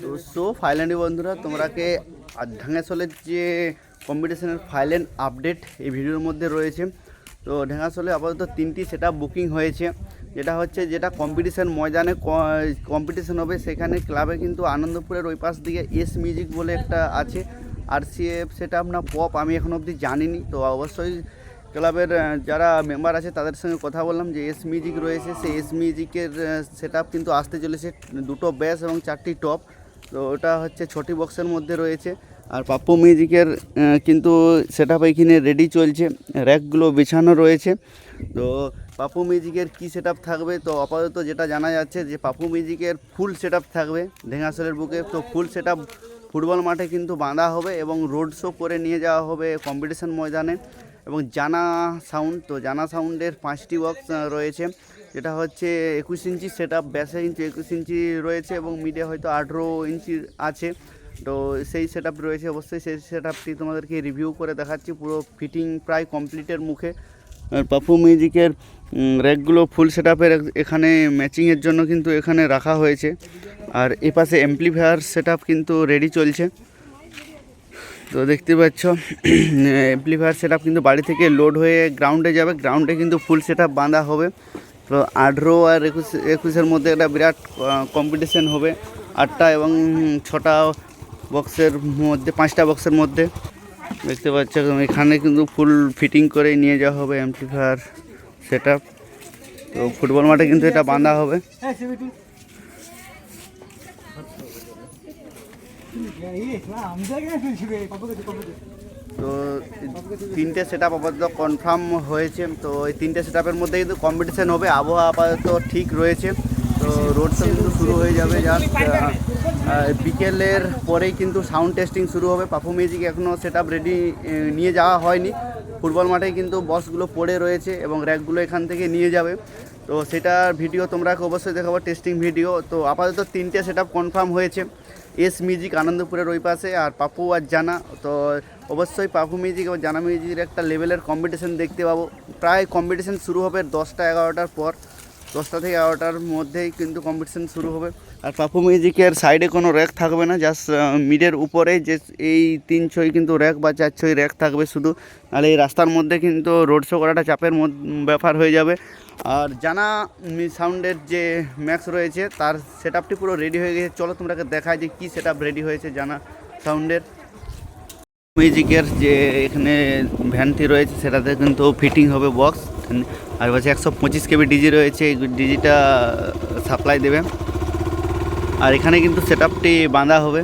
তো সো ফাইল্যান্ডি বন্ধুরা, তোমরাকে ঢাঙ্গাসলের যে কম্পিটিশনের ফাইল্যান্ড আপডেট এই ভিডিওর মধ্যে রয়েছে। তো ঢাঙ্গাসলে আপাতত তিনটি সেটা বুকিং হয়েছে। যেটা হচ্ছে যেটা কম্পিটিশন ময়দানে কম্পিটিশন হবে, সেখানে ক্লাবে কিন্তু আনন্দপুরের ওই পাশ দিকে এস মিউজিক বলে একটা আছে। আর সিএফ সেটা আপনার পপ আমি এখন অবধি জানিনি, তো অবশ্যই ক্লাবের যারা মেম্বার আছে তাদের সঙ্গে কথা বললাম যে এস মিউজিক রয়েছে, সেই এস মিউজিকের সেট কিন্তু আসতে চলেছে। দুটো ব্যাস এবং চারটি টপ তো ওটা হচ্ছে ছটি বক্সের মধ্যে রয়েছে। আর পাপ্পু মিউজিকের কিন্তু সেট আপ এখানে রেডি চলছে। র্যাকগুলো বিছানো রয়েছে। তো পাপু মিউজিকের কী সেট থাকবে? তো আপাতত যেটা জানা যাচ্ছে যে পাপু মিউজিকের ফুল সেট থাকবে ঢেঙ্গাসলের বুকে। তো ফুল সেট ফুটবল মাঠে কিন্তু বাঁধা হবে এবং রোড শো করে নিয়ে যাওয়া হবে কম্পিটিশন ময়দানে। এবং জানা সাউন্ড তো জানা সাউন্ডের পাঁচটি বক্স রয়েছে। যেটা হচ্ছে একুশ ইঞ্চি সেট আপ ব্যাসে ইঞ্চি, একুশ ইঞ্চি রয়েছে এবং মিডে হয়তো আঠেরো ইঞ্চি আছে। তো সেই সেট রয়েছে অবশ্যই। সেই সেট আপটি তোমাদেরকে রিভিউ করে দেখাচ্ছি। পুরো ফিটিং প্রায় কমপ্লিটের মুখে। পাপু মিউজিকের র্যাকগুলো ফুল সেট আপের এখানে ম্যাচিংয়ের জন্য কিন্তু এখানে রাখা হয়েছে। আর এ পাশে অ্যাম্পলিফায়ার সেট কিন্তু রেডি চলছে। তো দেখতে পাচ্ছ অ্যাম্পলিফায়ার সেট কিন্তু বাড়ি থেকে লোড হয়ে গ্রাউন্ডে যাবে। গ্রাউন্ডে কিন্তু ফুল সেট বাঁধা হবে। তো আঠেরো আর একুশ একুশের মধ্যে একটা বিরাট কম্পিটিশন হবে আটটা এবং ছটা বক্সের মধ্যে পাঁচটা বক্সের মধ্যে দেখতে পাচ্ছ এখানে কিন্তু ফুল ফিটিং করে নিয়ে যাওয়া হবে অ্যাম্পলিফায়ার সেট তো ফুটবল মাঠে কিন্তু এটা বাঁধা হবে তো তিনটে সেট আপ আপাতত কনফার্ম হয়েছে। তো এই তিনটে সেট আপের মধ্যে কিন্তু কম্পিটিশান হবে। আবহাওয়া আপাতত ঠিক রয়েছে। তো রোড শো কিন্তু শুরু হয়ে যাবে জাস্ট বিকেলের পরেই কিন্তু সাউন্ড টেস্টিং শুরু হবে। পাফু মিউজিক এখনও সেট আপ রেডি নিয়ে যাওয়া হয়নি। ফুটবল মাঠে কিন্তু বসগুলো পড়ে রয়েছে এবং র্যাকগুলো এখান থেকে নিয়ে যাবে। তো সেটার ভিডিও তোমরা অবশ্যই দেখাবো টেস্টিং ভিডিও তো আপাতত তিনটে সেট আপ কনফার্ম হয়েছে। এস মিউজিক আনন্দপুরের ওই পাশে আর পাপু আর জানা। তো অবশ্যই পাপু মিউজিক এবং জানা মিউজিকের একটা লেভেলের কম্পিটিশান দেখতে পাবো। প্রায় কম্পিটিশান শুরু হবে দশটা এগারোটার পর। দশটা থেকে এগারোটার মধ্যেই কিন্তু কম্পিটিশন শুরু হবে। আর পাপু মিউজিকের সাইডে কোনো র্যাক থাকবে না জাস্ট মিডের উপরে যে এই তিন ছয় কিন্তু র্যাক বা চার ছয় র্যাক থাকবে শুধু। নাহলে এই রাস্তার মধ্যে কিন্তু রোড শো করাটা চাপের ব্যাপার হয়ে যাবে। আর জানা সাউন্ডের যে ম্যাক্স রয়েছে, তার সেট আপটি পুরো রেডি হয়ে গেছে। চলো তোমরাকে দেখায় যে কী সেট আপ রেডি হয়েছে জানা সাউন্ডের মিউজিকের যে এখানে ভ্যানটি রয়েছে, সেটাতে কিন্তু ফিটিং হবে বক্স আর পাশে একশো পঁচিশ কেবি ডিজি রয়েছে, এই ডিজিটা সাপ্লাই দেবে। আর এখানে কিন্তু সেট আপটি বাঁধা হবে।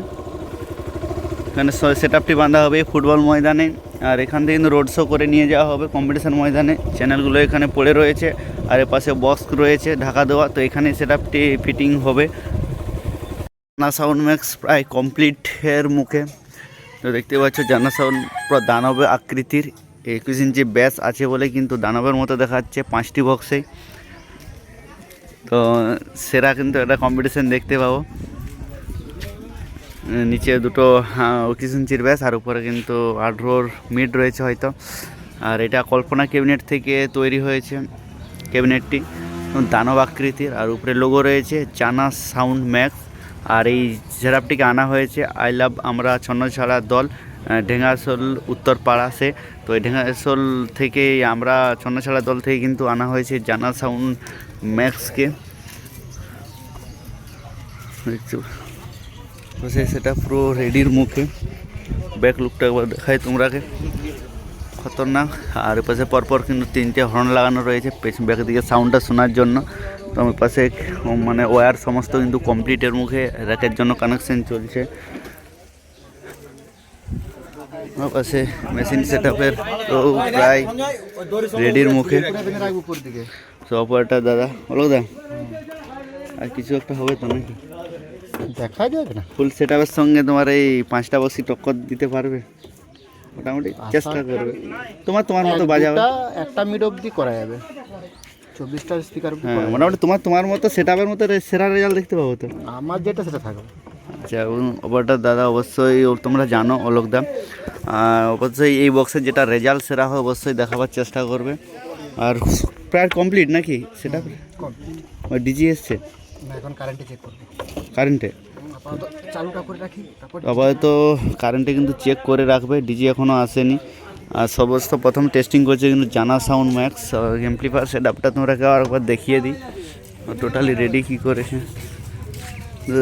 এখানে সেট আপটি বাঁধা হবে ফুটবল ময়দানে। আর এখান থেকে কিন্তু রোড শো করে নিয়ে যাওয়া হবে কম্পিটিশান ময়দানে। চ্যানেলগুলো এখানে পড়ে রয়েছে। আর এ পাশে বক্স রয়েছে ঢাকা দেওয়া। তো এখানে সেট আপটি ফিটিং হবে। না সাউন্ড ম্যাক্স প্রায় কমপ্লিটের মুখে। তো দেখতে পাচ্ছ জানা সাউন্ড পুরো দানবের আকৃতির। একুশ ইঞ্চি ব্যাস আছে বলে কিন্তু দানবের মতো দেখাচ্ছে পাঁচটি বক্সেই তো সেরা কিন্তু একটা কম্পিটিশন দেখতে পাবো। নিচে দুটো একুশ ইঞ্চির ব্যাস আর উপরে কিন্তু আঠেরোর মিড রয়েছে হয়তো। আর এটা কল্পনা ক্যাবিনেট থেকে তৈরি হয়েছে ক্যাবিনেটটি দানব আকৃতির আর উপরে লোগো রয়েছে জানা সাউন্ড ম্যাক্স আর এই জেরাপটিকে আনা হয়েছে আই লাভ আমরা ছন্নছাড়া দল। আহ, ঢেঙ্গাসোল উত্তরপাড়া সে তো এই ঢেঙ্গাসোল থেকে আমরা ছন্নছাড়া দল থেকে কিন্তু আনা হয়েছে জানা সাউন্ড ম্যাক্সকে। সেটা পুরো রেডির মুখে। ব্যাক লুকটা একবার দেখাই তোমরাকে। খতরনাক। আর পাশে পরপর কিন্তু তিনটে হর্ন লাগানো রয়েছে পেছন ব্যাক দিকে সাউন্ডটা শোনার জন্য। তো আমার পাশে মানে ওয়্যার সমস্ত কিন্তু কমপ্লিটের মুখে র্যাকের জন্য কানেকশন চলছে। পাশে মেশিন সেট আপের তো প্রায় রেডির মুখে। অপারেটার দাদা বলো দা আর কিছু একটা হবে তো নাকি? দেখা যাবে না। ফুল সেট আপের সঙ্গে তোমার এই পাঁচটা বসি টক্কর দিতে পারবে? মোটামুটি চেষ্টা করবে। তোমার তোমার মতো বাজাবে। একটা মিড অবধি করা যাবে। চব্বিশটা স্পিকার হ্যাঁ মোটামুটি তোমার তোমার মতো সেট আপের মতো সেরা রেজাল্ট দেখতে পাবো তো। আমার যেটা সেটা থাকবে। আচ্ছা ওপরটা দাদা অবশ্যই তোমরা জানো অলোকদা আর অবশ্যই এই বক্সের যেটা রেজাল্ট সেরা হয় অবশ্যই দেখাবার চেষ্টা করবে। আর প্রায় কমপ্লিট নাকি সেটা? ডিজি এসছে? এখন কারেন্টে চেক করবে। কারেন্টে আপাতত চালুটা করে রাখি আপাতত কারেন্টে কিন্তু চেক করে রাখবে। ডিজি এখনও আসেনি। আর সমস্ত প্রথম টেস্টিং করছে কিন্তু জানা সাউন্ড ম্যাক্স এমপ্লিফায়ার সেট আপটা তোমরা কেউ আরেকবার দেখিয়ে দিই। টোটালি রেডি কী করেছে।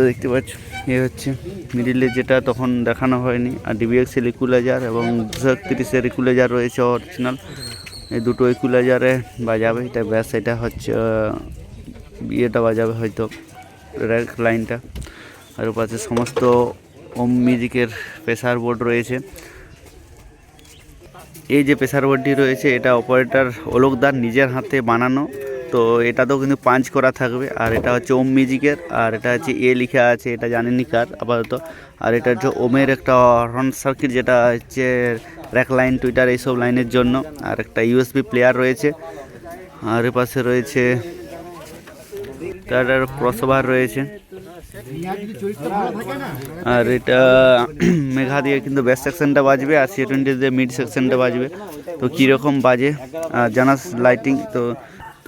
দেখতে পাচ্ছ, এ হচ্ছে মিডিলে যেটা তখন দেখানো হয়নি, আর ডিবিএক্সেল ইকুলাইজার এবং দুশো একত্রিশের ইকুলাইজার রয়েছে অরিজিনাল এই দুটো ইকুলাইজারে বাজাবে, এটা ব্যাস, এটা হচ্ছে ইয়েটা বাজাবে হয়তো র্যাক লাইনটা আর পাশে সমস্ত ওম মিউজিকের প্রেসার বোর্ড রয়েছে। এই যে প্রেসার বোর্ডটি রয়েছে, এটা অপারেটর অলোকদার নিজের হাতে বানানো। তো এটাতেও কিন্তু পাঞ্চ করা থাকবে। আর এটা হচ্ছে ওম মিউজিকের, আর এটা হচ্ছে এ লেখা আছে, এটা জানেননি কার, আপাতত। আর এটা হচ্ছে ওমের একটা হর্ন সার্কিট যেটা হচ্ছে র্যাক লাইন টুইটার এইসব লাইনের জন্য। আর একটা ইউএসবি প্লেয়ার রয়েছে। আর এর পাশে রয়েছে তার ক্রসওভার রয়েছে। আর এটা মেঘা দিয়ে কিন্তু বেস্ট সেকশনটা বাজবে, আর সি টোয়েন্টি দিয়ে মিড সেকশনটা বাজবে। তো কীরকম বাজে জানাস লাইটিং তো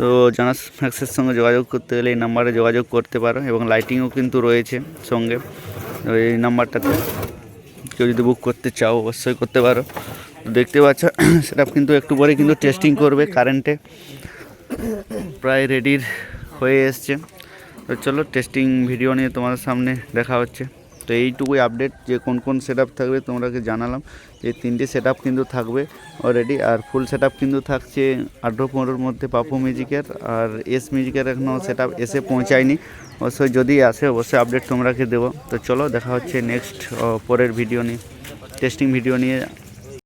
তো জানাস ম্যাক্সের সঙ্গে যোগাযোগ করতে গেলে এই নাম্বারে যোগাযোগ করতে পারো এবং লাইটিংও কিন্তু রয়েছে সঙ্গে। এই নাম্বারটাতে কেউ যদি বুক করতে চাও, অবশ্যই করতে পারো। দেখতে পাচ্ছ সেটা কিন্তু একটু পরে কিন্তু টেস্টিং করবে কারেন্টে প্রায় রেডির হয়ে এসছে। তো চলো টেস্টিং ভিডিও নিয়ে তোমাদের সামনে দেখা হচ্ছে। তো এইটুকুই আপডেট যে কোন কোন সেট থাকবে তোমরাকে জানালাম। যে তিনটে সেট কিন্তু থাকবে অলরেডি আর ফুল সেট কিন্তু থাকছে আঠেরো পনেরোর মধ্যে পাপু মিউজিকের আর এস মিউজিকের এখনও সেট এসে পৌঁছায়নি। অবশ্যই যদি আসে, অবশ্যই আপডেট তোমরাকে দেবো। তো চলো, দেখা হচ্ছে নেক্সট পরের ভিডিও নিয়ে টেস্টিং ভিডিও নিয়ে।